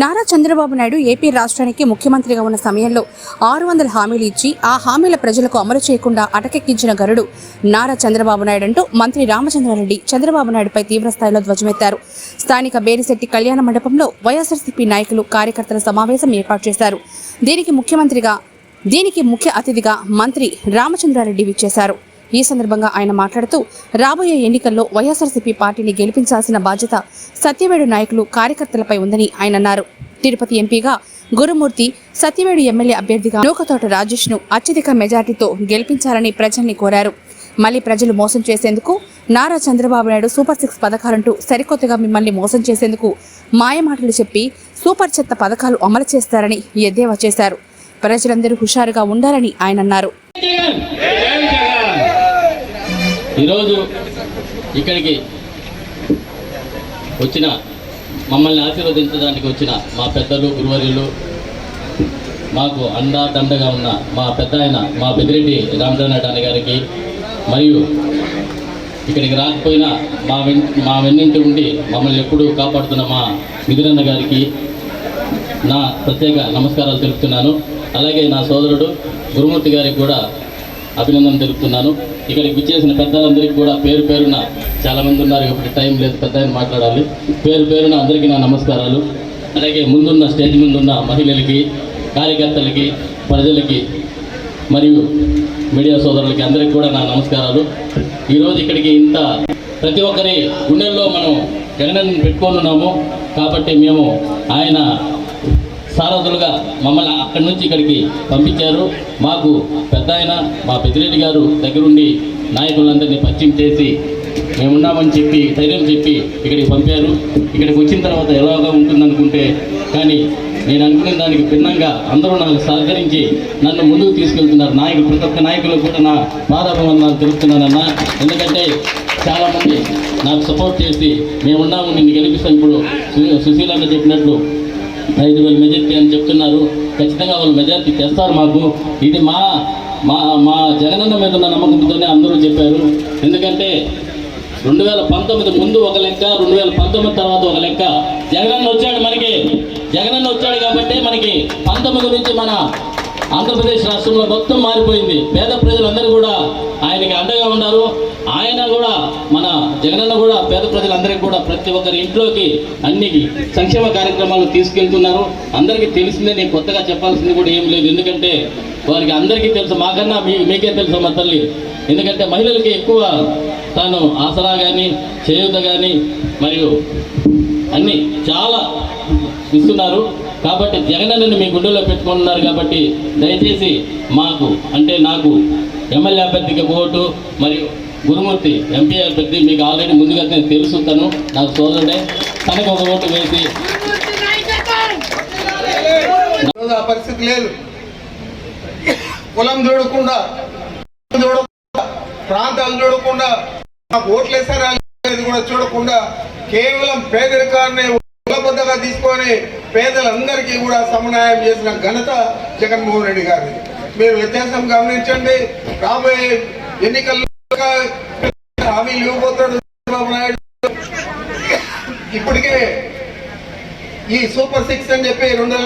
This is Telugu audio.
నారా చంద్రబాబు నాయుడు ఏపీ రాష్ట్రానికి ముఖ్యమంత్రిగా ఉన్న సమయంలో ఆరు వందల హామీలు ఇచ్చి ఆ హామీల ప్రజలకు అమలు చేయకుండా అటకెక్కించిన గరుడు నారా చంద్రబాబు నాయుడు అంటూ మంత్రి రామచంద్రారెడ్డి చంద్రబాబు నాయుడుపై తీవ్రస్థాయిలో ధ్వజమెత్తారు. స్థానిక బేరిశెట్టి కళ్యాణ మండపంలో వైఎస్ఆర్సీపీ నాయకులు కార్యకర్తల సమావేశం ఏర్పాటు చేశారు. దీనికి ముఖ్యమంత్రిగా దీనికి ముఖ్య అతిథిగా మంత్రి రామచంద్రారెడ్డి విచ్చేశారు. ఈ సందర్భంగా ఆయన మాట్లాడుతూ రాబోయే ఎన్నికల్లో వైఎస్ఆర్సీపీ పార్టీని గెలిపించాల్సిన బాధ్యత సత్యవేడు నాయకులు కార్యకర్తలపై ఉందని ఆయన అన్నారు. తిరుపతి ఎంపీగా గురుమూర్తి సత్యవేడు ఎమ్మెల్యే అభ్యర్థిగా నూకతోట రాజేష్ను అత్యధిక మెజార్టీతో గెలిపించాలని ప్రజల్ని కోరారు. మళ్ళీ ప్రజలు మోసం చేసేందుకు నారా చంద్రబాబు నాయుడు సూపర్ సిక్స్ పథకాలంటూ సరికొత్తగా మిమ్మల్ని మోసం చేసేందుకు మాయమాటలు చెప్పి సూపర్ చెత్త పథకాలు అమలు చేస్తారని ఎద్దేవా చేశారు. ప్రజలందరూ హుషారుగా ఉండాలని ఆయన అన్నారు. ఈరోజు ఇక్కడికి వచ్చిన మమ్మల్ని ఆశీర్వదించడానికి వచ్చిన మా పెద్దలు గురువర్యులు మాకు అండా దండగా ఉన్న మా పెద్ద ఆయన మా పెద్దిరెడ్డి రామచంద్రనాయుడు గారికి మరియు ఇక్కడికి రాకపోయినా మా వెన్ మా వెన్నింటి ఉండి మమ్మల్ని ఎప్పుడూ కాపాడుతున్న మా మిథునన్న గారికి నా ప్రత్యేక నమస్కారాలు తెలుపుతున్నాను. అలాగే నా సోదరుడు గురుమూర్తి గారికి కూడా అభినందన తెలుపుతున్నాను. ఇక్కడికి విచ్చేసిన పెద్దలందరికీ కూడా పేరు పేరున చాలా మంది ఉన్నారు. ఇప్పుడు టైం లేదు పెద్ద మాట్లాడాలి. పేరు పేరున అందరికీ నా నమస్కారాలు. అలాగే ముందున్న స్టేజ్ ముందున్న మహిళలకి కార్యకర్తలకి ప్రజలకి మరియు మీడియా సోదరులకి అందరికీ కూడా నా నమస్కారాలు. ఈరోజు ఇక్కడికి ఇంత ప్రతి ఒక్కరి గుండెల్లో మనం జగనన్న పెట్టుకొని ఉన్నాము. కాబట్టి మేము ఆయన సారథులుగా మమ్మల్ని అక్కడి నుంచి ఇక్కడికి పంపించారు. మాకు పెద్ద మా పెద్దిరెడ్డి గారు దగ్గరుండి నాయకులందరినీ పరిచయం చేసి మేమున్నామని చెప్పి ధైర్యం చెప్పి ఇక్కడికి పంపారు. ఇక్కడికి వచ్చిన తర్వాత ఎలాగా ఉంటుందనుకుంటే కానీ నేను అనుకునే దానికి భిన్నంగా అందరూ నాకు సహకరించి నన్ను ముందుకు తీసుకెళ్తున్నారు. నాయకులు ప్రతి ఒక్క నాయకులు కూడా నా పాదాభివందనాలు తెలుపుతున్నానన్న. ఎందుకంటే చాలామంది నాకు సపోర్ట్ చేసి మేమున్నాము నిన్ను గెలిపిస్తాం ఇప్పుడు. సు- సుశీలన్న చెప్పినట్లు ఐదు వేల మెజార్టీ అని చెప్తున్నారు. ఖచ్చితంగా వాళ్ళు మెజార్టీ తెస్తారు మాకు. ఇది మా మా మా జగనన్న మీద ఉన్న నమ్మకంతోనే అందరూ చెప్పారు. ఎందుకంటే రెండు వేల పంతొమ్మిది ముందు ఒక లెక్క రెండు వేల పంతొమ్మిది తర్వాత ఒక లెక్క. జగనన్న వచ్చాడు మనకి. జగనన్న వచ్చాడు కాబట్టి మనకి పంతొమ్మిది నుంచి మన ఆంధ్రప్రదేశ్ రాష్ట్రంలో మొత్తం మారిపోయింది. పేద ప్రజలందరూ కూడా ఆయనకి అండగా ఉన్నారు ఆయన కూడా మన జగనన్న కూడా పేద కూడా ప్రతి ఒక్కరి ఇంట్లోకి అన్ని సంక్షేమ కార్యక్రమాలు తీసుకెళ్తున్నారు. అందరికీ తెలిసిందే నేను కొత్తగా చెప్పాల్సింది కూడా ఏం లేదు. ఎందుకంటే వారికి అందరికీ తెలుసు మాకన్నా మీ మీకే తెలుసు మా తల్లి. ఎందుకంటే మహిళలకి ఎక్కువ తాను ఆసరా కానీ చేయూత కానీ మరియు అన్నీ చాలా ఇస్తున్నారు. కాబట్టి జగనన్నని మీ గుండెల్లో పెట్టుకుంటున్నారు కాబట్టి దయచేసి మాకు అంటే నాకు ఎమ్మెల్యే అభ్యర్థికి ఓటు మరియు గురుమూర్తి ఎంపీ అభ్యర్థి మీకు ఆల్రెడీ ముందుగా నేను తెలుసు తను నాకు సోదరుడే తనకు ఒక ఓటు వేసి. పరిస్థితి లేదు. కులం చూడకుండా చూడకుండా ప్రాంతాలు చూడకుండా మాకు ఓట్లేసారా కూడా చూడకుండా కేవలం పేదరికాన్ని కులబద్దగా తీసుకొని పేదలందరికీ కూడా సమన్వయం చేసిన ఘనత జగన్మోహన్ రెడ్డి గారిది. మీరు వ్యత్యాసం గమనించండి రాబోయే ఎన్నికల్లో హామీలు ఇవ్వబోతాడు చంద్రబాబు నాయుడు ఇప్పటికే ఈ సూపర్ సిక్స్ అని చెప్పి రెండు